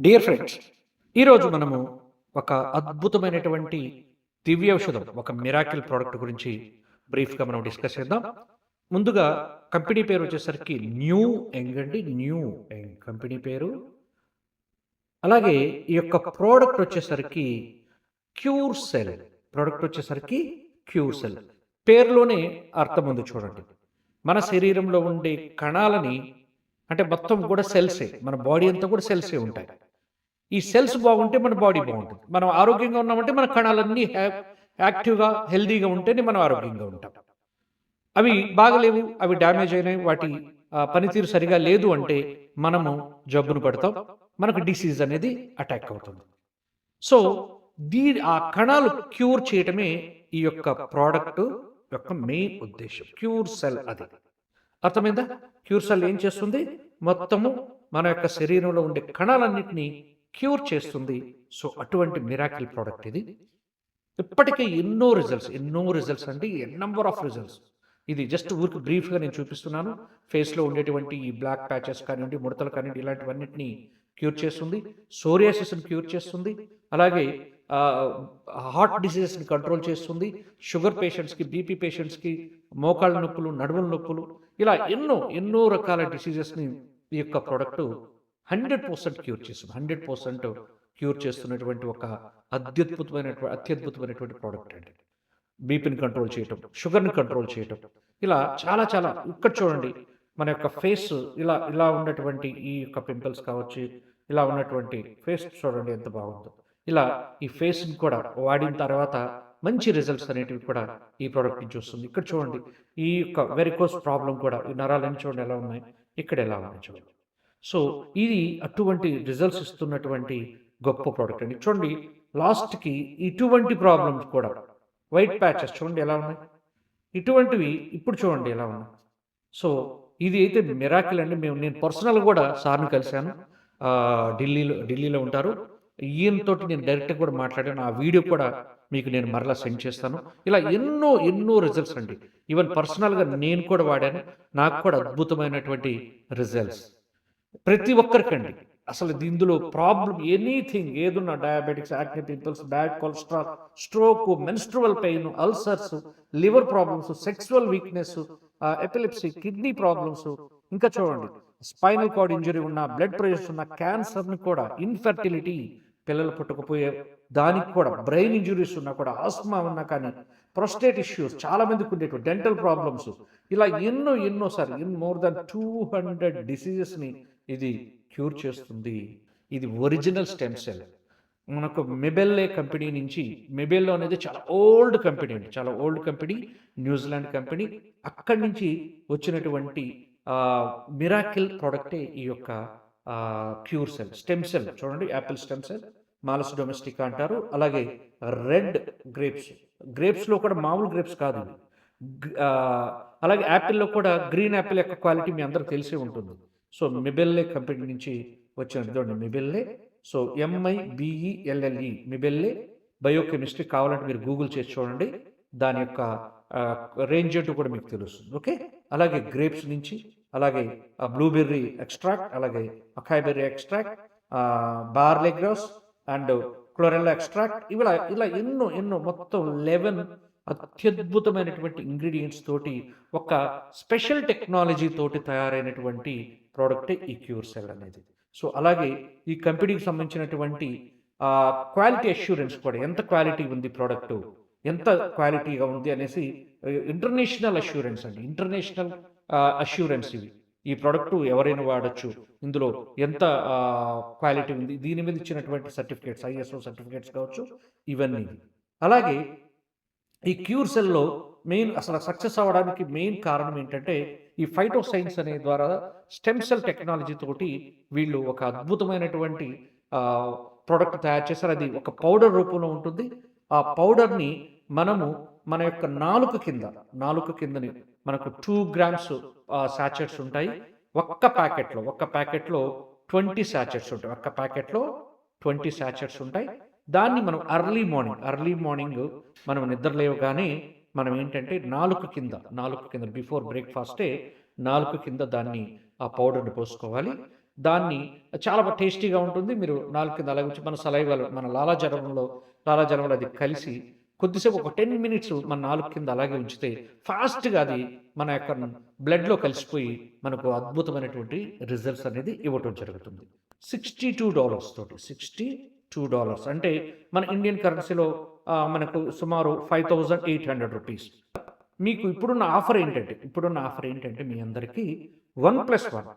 Dear friends ఈరోజు మనము ఒక అద్భుతమైనటువంటి దివ్య ఔషధం ఒక మిరాకిల్ ప్రోడక్ట్ గురించి బ్రీఫ్గా మనం డిస్కస్ చేద్దాం. ముందుగా కంపెనీ పేరు వచ్చేసరికి న్యూ ఎంగ్ అండి. న్యూ ఎంగ్ కంపెనీ పేరు. అలాగే ఈ యొక్క ప్రోడక్ట్ వచ్చేసరికి క్యూర్ సెల్ ప్రోడక్ట్ వచ్చేసరికి క్యూర్ సెల్ పేరులోనే అర్థం ఉంది చూడండి. మన శరీరంలో ఉండే కణాలని అంటే మొత్తం కూడా సెల్సే మన బాడీ అంతా కూడా సెల్సే ఉంటాయి. ఈ సెల్స్ బాగుంటే మన బాడీ బాగుంటుంది. మనం ఆరోగ్యంగా ఉన్నామంటే మన కణాలన్నీ యాక్టివ్గా హెల్దీగా ఉంటేనే మనం ఆరోగ్యంగా ఉంటాం. అవి బాగలేవు అవి డ్యామేజ్ అయినాయి వాటి పనితీరు సరిగా లేదు అంటే మనము జబ్బును పడతాం మనకు డిసీజ్ అనేది అటాక్ అవుతుంది. సో దీ ఆ కణాలు క్యూర్ చేయటమే ఈ యొక్క ప్రోడక్ట్ యొక్క మెయిన్ ఉద్దేశం. క్యూర్ సెల్ అది. అర్థమైందా? క్యూర్ సెల్ ఏం చేస్తుంది? మొత్తము మన యొక్క శరీరంలో ఉండే కణాలన్నింటినీ క్యూర్ చేస్తుంది. సో అటువంటి మిరాకిల్ ప్రోడక్ట్ ఇది. ఇప్పటికే ఎన్నో రిజల్ట్స్ ఎన్నో రిజల్ట్స్ అండి. నెంబర్ ఆఫ్ రిజల్ట్స్ ఇది జస్ట్ ఊరికి బ్రీఫ్గా నేను చూపిస్తున్నాను. ఫేస్లో ఉండేటువంటి ఈ బ్లాక్ ప్యాచెస్ కానివ్వండి ముడతలు కానివ్వండి ఇలాంటివన్నిటిని క్యూర్ చేస్తుంది. సోరియాసిస్ని క్యూర్ చేస్తుంది. అలాగే హార్ట్ డిసీజెస్ని కంట్రోల్ చేస్తుంది. షుగర్ పేషెంట్స్కి బీపీ పేషెంట్స్కి మోకాళ్ళ నొప్పులు నడుముల నొప్పులు ఇలా ఎన్నో ఎన్నో రకాల డిసీజెస్ని ఈ యొక్క ప్రోడక్ట్ హండ్రెడ్ పర్సెంట్ క్యూర్ చేస్తుంది. హండ్రెడ్ పర్సెంట్ క్యూర్ చేస్తున్నటువంటి ఒక అత్యద్భుతమైనటువంటి అత్యద్భుతమైనటువంటి ప్రోడక్ట్ అండి. బీపీని కంట్రోల్ చేయటం షుగర్ని కంట్రోల్ చేయటం. ఇలా చాలా చాలా ఇక్కడ చూడండి. మన యొక్క ఫేస్ ఇలా ఇలా ఉన్నటువంటి ఈ యొక్క పింపుల్స్ కావచ్చు ఇలా ఉన్నటువంటి ఫేస్ చూడండి ఎంత బాగుందో. ఇలా ఈ ఫేస్ని కూడా వాడిన తర్వాత మంచి రిజల్ట్స్ అనేటివి కూడా ఈ ప్రోడక్ట్ నుంచి వస్తుంది ఇక్కడ చూడండి. ఈ యొక్క వెరికోస్ ప్రాబ్లం కూడా ఈ నరాలన్నీ చూడండి ఎలా ఉన్నాయి. ఇక్కడ ఎలా ఉన్నాయి చూడండి. సో ఇది అటువంటి రిజల్ట్స్ ఇస్తున్నటువంటి గొప్ప ప్రోడక్ట్ అండి. చూడండి లాస్ట్కి ఇటువంటి ప్రాబ్లమ్స్ కూడా. వైట్ ప్యాచెస్ చూడండి ఎలా ఉన్నాయి. ఇటువంటివి ఇప్పుడు చూడండి ఎలా ఉన్నాయి. సో ఇది అయితే మిరాకిల్ అండి. మేము నేను పర్సనల్ కూడా సార్ని కలిశాను. ఢిల్లీలో ఢిల్లీలో ఉంటారు. ఈయనతో నేను డైరెక్ట్గా కూడా మాట్లాడాను. ఆ వీడియో కూడా మీకు నేను మరలా సెండ్ చేస్తాను. ఇలా ఎన్నో ఎన్నో రిజల్ట్స్ అండి. ఈవెన్ పర్సనల్గా నేను కూడా వాడాను. నాకు కూడా అద్భుతమైనటువంటి రిజల్ట్స్ ప్రతి ఒక్కరికండి. అసలు ఇందులో ప్రాబ్లం ఎనీథింగ్ ఏదున్నా diabetics acne pimples bad cholesterol stroke menstrual pain ulcers liver problems sexual weakness epilepsy kidney problems. ఇంకా చూడండి. స్పైనల్ కార్డ్ ఇంజరీ ఉన్న బ్లడ్ ప్రెషర్స్ ఉన్న క్యాన్సర్ని కూడా ఇన్ఫర్టిలిటీ పిల్లలు పుట్టకపోయే దానికి కూడా బ్రెయిన్ ఇంజురీస్ ఉన్నా కూడా ఆస్మా ఉన్నా కానీ ప్రొస్టేట్ ఇష్యూస్ చాలా మందికి ఉండేటువంటి డెంటల్ ప్రాబ్లమ్స్. ఇలా ఎన్నో ఎన్నో sir in more than two hundred డిసీజెస్ని ఇది క్యూర్ చేస్తుంది. ఇది ఒరిజినల్ స్టెమ్ సెల్. మనకు మెబెల్లే కంపెనీ నుంచి మెబెల్లో అనేది చాలా ఓల్డ్ కంపెనీ అండి. చాలా ఓల్డ్ కంపెనీ న్యూజిలాండ్ కంపెనీ. అక్కడి నుంచి వచ్చినటువంటి మిరాకిల్ ప్రోడక్టే ఈ యొక్క క్యూర్ సెల్. Stem cell. చూడండి apple stem cell. Malus domestic అంటారు. అలాగే రెడ్ గ్రేప్స్. గ్రేప్స్లో కూడా మామూలు గ్రేప్స్ కాదు అలాగే యాపిల్లో కూడా గ్రీన్ యాపిల్ యొక్క క్వాలిటీ మీ అందరికి తెలిసే ఉంటుంది. సో మిబెల్లే కంపెనీ నుంచి వచ్చిన చూడండి. Mibelle. So M I B E L L E Mibelle biochemistry కావాలంటే మీరు గూగుల్ చేసి చూడండి. దాని యొక్క రేంజ్ ఏంటో కూడా మీకు తెలుస్తుంది. ఓకే? అలాగే గ్రేప్స్ నుంచి అలాగే బ్లూబెర్రీ ఎక్స్ట్రాక్ట్ అలాగే acai berry extract barley grass and chlorella extract. ఇలా ఇలా ఎన్నో ఎన్నో మొత్తం లెవెన్ అత్యద్భుతమైనటువంటి ఇంగ్రీడియంట్స్ తోటి ఒక స్పెషల్ టెక్నాలజీ తోటి తయారైనటువంటి ప్రోడక్టే ఈ క్యూర్ సెల్ అనేది. సో అలాగే ఈ కంపెనీకి సంబంధించినటువంటి క్వాలిటీ అష్యూరెన్స్ కూడా ఎంత క్వాలిటీ ఉంది ప్రోడక్ట్ ఎంత క్వాలిటీగా ఉంది అనేసి ఇంటర్నేషనల్ అష్యూరెన్స్ అండి. ఇంటర్నేషనల్ అష్యూరెన్స్ ఇవి. ఈ ప్రోడక్ట్ ఎవరైనా వాడచ్చు ఇందులో ఎంత క్వాలిటీ ఉంది దీని మీద ఇచ్చినటువంటి సర్టిఫికేట్స్ ఐఎస్ఓ సర్టిఫికేట్స్ కావచ్చు ఇవన్నీ. అలాగే ఈ క్యూర్ సెల్లో మెయిన్ అసలు సక్సెస్ అవ్వడానికి మెయిన్ కారణం ఏంటంటే ఈ ఫైటో సైన్స్ అనే ద్వారా స్టెమ్ సెల్ టెక్నాలజీ తోటి వీళ్ళు ఒక అద్భుతమైనటువంటి ప్రోడక్ట్ తయారు చేశారు. అది ఒక పౌడర్ రూపంలో ఉంటుంది. ఆ పౌడర్ని మనము మన యొక్క నాలుక కింద నాలుక కిందని మనకు టూ గ్రామ్స్ శాచెట్స్ ఉంటాయి. ఒక్క ప్యాకెట్లో ఒక్క ప్యాకెట్లో ట్వంటీ శాచెట్స్ ఉంటాయి. ఒక్క ప్యాకెట్లో ట్వంటీ శాచెట్స్ ఉంటాయి. దాన్ని మనం అర్లీ మార్నింగ్ అర్లీ మార్నింగ్ మనం నిద్ర లేవగానే మనం ఏంటంటే నాలుక కింద నాలుక కింద బిఫోర్ బ్రేక్ఫాస్టే నాలుక కింద దాన్ని ఆ పౌడర్ని పోసుకోవాలి. దాన్ని చాలా టేస్టీగా ఉంటుంది. మీరు నాలుగు కింద అలాగే ఉంచి మన సలైవాలు మన లాలాజలంలో లాలాజలంలో అది కలిసి కొద్దిసేపు ఒక టెన్ మినిట్స్ మన నాలుగు కింద అలాగే ఉంచితే ఫాస్ట్గా అది మన యొక్క బ్లడ్లో కలిసిపోయి మనకు అద్భుతమైనటువంటి రిజల్ట్స్ అనేది ఇవ్వటం జరుగుతుంది. సిక్స్టీ టూ డాలర్స్ తోటి సిక్స్టీ టూ డాలర్స్ అంటే మన ఇండియన్ కరెన్సీలో మనకు సుమారు five thousand eight hundred rupees మీకు ఇప్పుడున్న ఆఫర్ ఏంటంటే ఇప్పుడున్న ఆఫర్ ఏంటంటే మీ అందరికీ వన్ ప్లస్ వన్